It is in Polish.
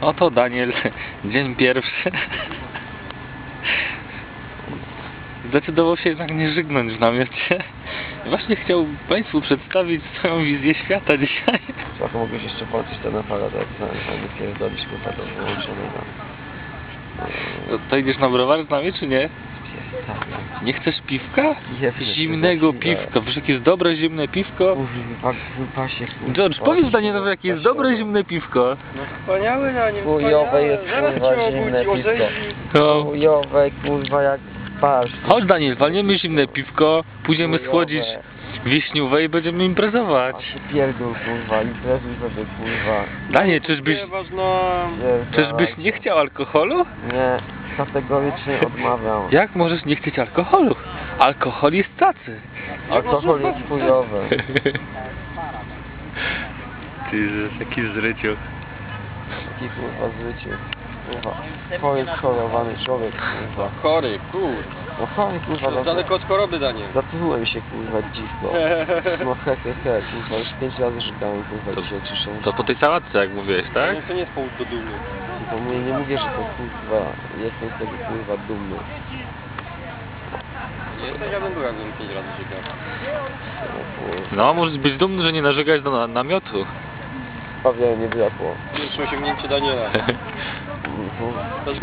Oto Daniel, dzień pierwszy. Zdecydował się jednak nie żygnąć w namiocie. Właśnie chciał Państwu przedstawić swoją wizję świata dzisiaj. Trochę mogłeś jeszcze włączyć ten aparat, jak znałem, a nie pierdolić kurwa to wyłączonego. To, to idziesz na browar z nami, czy nie? Tak, Nie chcesz piwka? Ja Zimnego piwka. Wiesz, jakie jest dobre zimne piwko? Kurwa, kurwa. George, powiedz Danielowi, jakie jest dobre zimne piwko. No wspaniały na nim, Chujowe wspaniały. jest, Zaraz kurwa, cię zimne obudzi, piwko. orzeźwi. No. Chujowe kurwa jak pasz. Chodź Daniel, walniemy zimne piwko, pójdziemy Chujowe. schłodzić wiśniówę i będziemy imprezować. A się pierdol kurwa, imprezuj sobie kurwa. Daniel, czyżbyś, Śpiewasz na... czyżbyś nie chciał alkoholu? Nie, kategorycznie odmawiam. Jak możesz nie chcieć alkoholu? Alkohol jest tacy. Alkohol jest chujowy. Ty, że taki zryciu. Taki kurwa z życiu. Kurwa. Chory, schorowany człowiek kurwa. Chory, kur. No chory kurwa, no Daleko od choroby, Daniel. Zatrułem się kurwa dziwko. No he he he, kurwa, już pięć razy szukałem kurwa dzisiaj ciszę. To po tej sałatce, jak mówiłeś, tak? To nie jest powód do dumy. Nie mówię, że to kurwa, jestem z tego kurwa dumny. Jesteś, ja bym był, jakbym pięć razy szukał. No, kurwa. No, możesz być dumny, że nie narzekałeś do na- namiotu. Prawie nie brakło. Pierwsze osiągnięcie Daniela. Mhm. To